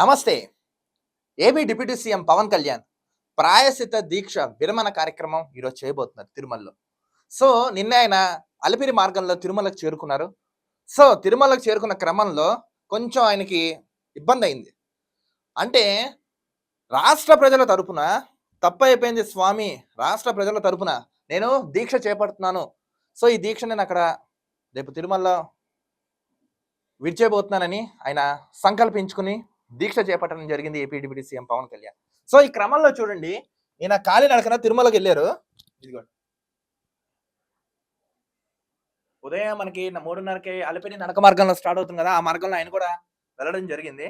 నమస్తే. AP deputy CM Pawan Kalyan ప్రాయశ్చిత దీక్ష విరమణ కార్యక్రమం ఈరోజు చేయబోతున్నారు తిరుమలలో. సో నిన్న ఆయన అలిపిరి మార్గంలో తిరుమలకు చేరుకున్నారు. సో తిరుమలకు చేరుకున్న క్రమంలో కొంచెం ఆయనకి ఇబ్బంది అయింది. అంటే రాష్ట్ర ప్రజల తరపున తప్ప అయిపోయింది స్వామి రాష్ట్ర ప్రజల తరపున నేను దీక్ష చేపడుతున్నాను. సో ఈ దీక్ష నేను అక్కడ రేపు తిరుమలలో విడిచేయబోతున్నానని ఆయన సంకల్పించుకుని దీక్ష చేపట్టడం జరిగింది AP deputy CM Pawan Kalyan. So ఈ క్రమంలో చూడండి ఈయన కాలి నడకన తిరుమలకి వెళ్ళారు. ఇదిగోండి. ఉదయం మనకి మూడున్నరకి అలిపిరి నడక మార్గంలో స్టార్ట్ అవుతుంది కదా ఆ మార్గంలో ఆయన కూడా వెళ్ళడం జరిగింది.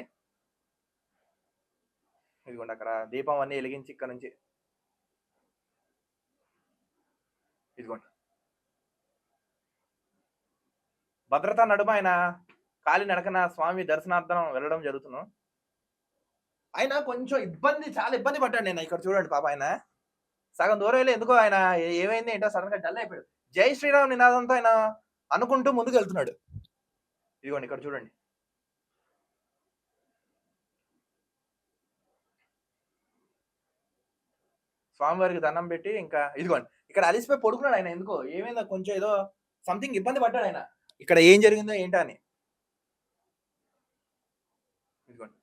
ఇదిగోండి అక్కడ దీపం అన్ని వెలిగించి ఇక్కడ నుంచి. ఇదిగోండి. భద్రతా నడుమ ఆయన కాలి నడకన స్వామి దర్శనార్థం వెళ్ళడం జరుగుతున్నాం ఆయన కొంచెం ఇబ్బంది చాలా ఇబ్బంది పడ్డాడు నేను ఇక్కడ చూడండి పాప ఆయన. సగం దూరం వెళ్ళి ఎందుకో ఆయన ఏమైంది ఏంటో సడన్గా డల్ అయిపోయాడు. జై శ్రీరామ్ నినాదంతో ఆయన అనుకుంటూ ముందుకు వెళ్తున్నాడు ఇదిగోండి ఇక్కడ చూడండి. స్వామివారికి దండం పెట్టి ఇంకా ఇదిగోండి. ఇక్కడ అలిసిపోయి పడుకున్నాడు ఆయన ఎందుకో? ఏమైందో కొంచెం ఏదో సంథింగ్ ఇబ్బంది పడ్డాడు ఆయన. ఇక్కడ ఏం జరిగిందో ఏంటో అని ఇదిగోండి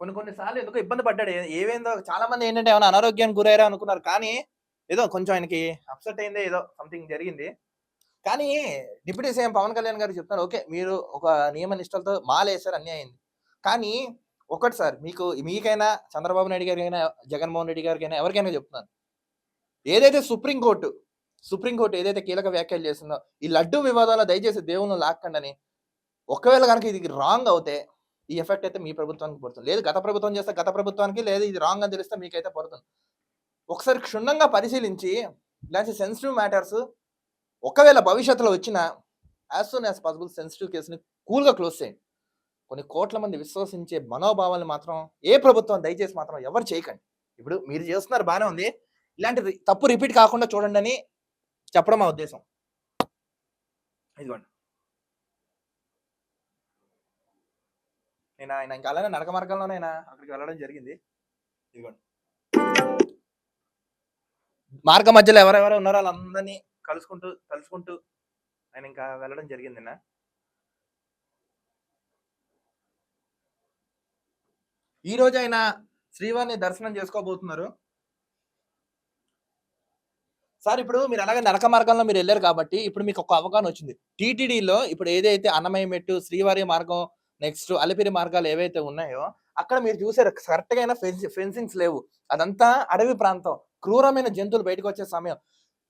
కొన్ని కొన్ని సార్లు ఎందుకో ఇబ్బంది పడ్డాడు. ఏవేందో చాలా మంది ఏంటంటే ఏమైనా అనారోగ్యానికి గురయ్యారా అనుకున్నారు. కానీ ఏదో కొంచెం ఆయనకి అప్సెట్ అయిందే ఏదో సంథింగ్ జరిగింది. కానీ డిప్యూటీ సీఎం పవన్ కళ్యాణ్ గారు చెప్తున్నారు ఓకే మీరు ఒక నియమ నిష్టలతో మాలేసారు అన్యాయం. అయింది కానీ ఒకటి సార్ మీకు మీకైనా చంద్రబాబు నాయుడు గారికైనా జగన్మోహన్ రెడ్డి గారికైనా ఎవరికైనా చెప్తున్నాను. ఏదైతే సుప్రీంకోర్టు సుప్రీంకోర్టు ఏదైతే కీలక వ్యాఖ్యలు చేస్తుందో ఈ లడ్డు వివాదాలు దయచేసి దేవుని లాక్కండి అని ఒకవేళ కనుక ఇది రాంగ్ అవుతే ఈ ఎఫెక్ట్ అయితే మీ ప్రభుత్వానికి పడుతుంది. లేదు గత ప్రభుత్వం చేస్తే గత ప్రభుత్వానికి లేదు ఇది రాంగ్ అని తెలిస్తే మీకైతే పడుతుంది. ఒకసారి క్షుణ్ణంగా పరిశీలించి ఇలాంటి సెన్సిటివ్ మ్యాటర్స్ ఒకవేళ భవిష్యత్తులో వచ్చిన as soon as possible sensitive కేసుని కూల్గా క్లోజ్ చేయండి. కొన్ని కోట్ల మంది విశ్వసించే మనోభావాలను మాత్రం ఏ ప్రభుత్వం దయచేసి మాత్రం ఎవరు చేయకండి. ఇప్పుడు మీరు చేస్తున్నారు బాగానే ఉంది. ఇలాంటి రి- తప్పు రిపీట్ కాకుండా చూడండి అని చెప్పడం మా ఉద్దేశం? ఇదిగోండి. నేను? ఆయన ఇంకా అలానే నడక మార్గంలోనే ఆయన అక్కడికి వెళ్ళడం జరిగింది. ఇదిగోండి. మార్గ మధ్యలో ఎవరెవరు ఉన్నారో వాళ్ళందరినీ కలుసుకుంటూ కలుసుకుంటూ ఆయన ఇంకా వెళ్ళడం జరిగింది నిన్న ఈ రోజు ఆయన శ్రీవారిని దర్శనం చేసుకోబోతున్నారు. సార్ ఇప్పుడు మీరు అలాగే నడక మార్గంలో మీరు వెళ్ళారు కాబట్టి ఇప్పుడు మీకు ఒక అవగాహన వచ్చింది. టీటీడీలో ఇప్పుడు ఏదైతే అన్నమయ్య మెట్టు శ్రీవారి మార్గం నెక్స్ట్ అలిపిరి మార్గాలు ఏవైతే ఉన్నాయో అక్కడ మీరు చూసారు కరెక్ట్గా ఫెన్సింగ్స్ లేవు. అదంతా అడవి ప్రాంతం. క్రూరమైన జంతువులు బయటకు వచ్చే సమయం.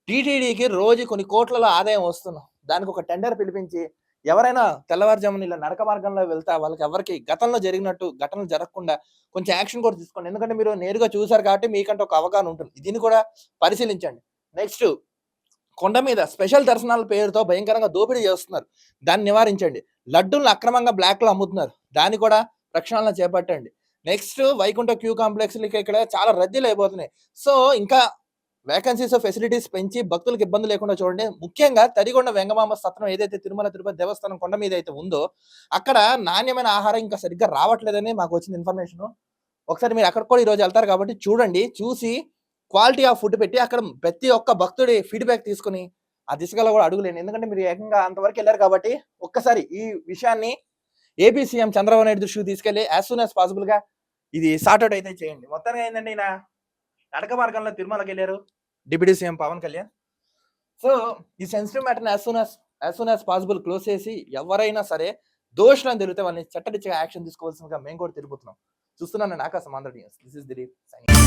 టీటీడీకి రోజు కొన్ని కోట్లలో ఆదాయం వస్తున్నాం దానికి ఒక టెండర్ పిలిపించి ఎవరైనా తెల్లవారుజామున ఇలా నడక మార్గంలో వెళ్తా వాళ్ళకి ఎవరికి గతంలో జరిగినట్టు ఘటనలు జరగకుండా కొంచెం యాక్షన్ కూడా తీసుకోండి. ఎందుకంటే మీరు నేరుగా చూసారు కాబట్టి మీకంటే ఒక అవగాహన ఉంటుంది. దీన్ని కూడా పరిశీలించండి. నెక్స్ట్ కొండ మీద స్పెషల్ దర్శనాల పేరుతో భయంకరంగా దోపిడీ చేస్తున్నారు. దాన్ని నివారించండి. లడ్డూలను అక్రమంగా బ్లాక్లో అమ్ముతున్నారు. దాన్ని కూడా ప్రక్షాళన చేపట్టండి. నెక్స్ట్ వైకుంఠ క్యూ కాంప్లెక్స్ ఇక్కడ చాలా రద్దీలు అయిపోతున్నాయి. సో ఇంకా వేకన్సీస్ ఫెసిలిటీస్ పెంచి భక్తులకు ఇబ్బంది లేకుండా చూడండి. ముఖ్యంగా తరిగొండ వెంగమామ సత్రం ఏదైతే తిరుమల తిరుపతి దేవస్థానం కొండ మీద అయితే ఉందో అక్కడ నాణ్యమైన ఆహారం ఇంకా సరిగ్గా రావట్లేదని మాకు వచ్చిన ఇన్ఫర్మేషన్ ఒకసారి మీరు అక్కడ కూడా ఈరోజు వెళ్తారు కాబట్టి చూడండి చూసి క్వాలిటీ ఆఫ్ ఫుడ్ పెట్టి అక్కడ ప్రతి ఒక్క భక్తుడి ఫీడ్బ్యాక్ తీసుకుని ఆ దిశగా కూడా అడుగులేండి ఎందుకంటే మీరు ఏకంగా అంతవరకు వెళ్ళారు కాబట్టి ఒక్కసారి ఈ విషయాన్ని ఏపీ సీఎం చంద్రబాబు నాయుడు దృష్టికి తీసుకెళ్ళి యాజ్ సూన్ యాజ్ పాసిబుల్గా ఇది సార్ట్అవుట్ అయితే చేయండి. మొత్తంగా ఏంటంటే ఈయన? నడక మార్గంలో తిరుమలకి వెళ్ళారు deputy CM Pawan Kalyan. So ఈ sensitive మ్యాటర్ని as soon as as soon as possible close చేసి ఎవరైనా సరే దోషులను తెలిగితే వాళ్ళని చట్టరీత్యా యాక్షన్ తీసుకోవాల్సిందిగా మేము కూడా తిరుగుతున్నాం చూస్తున్నాను. నేను Akasam Andhra news. This is Dilip signing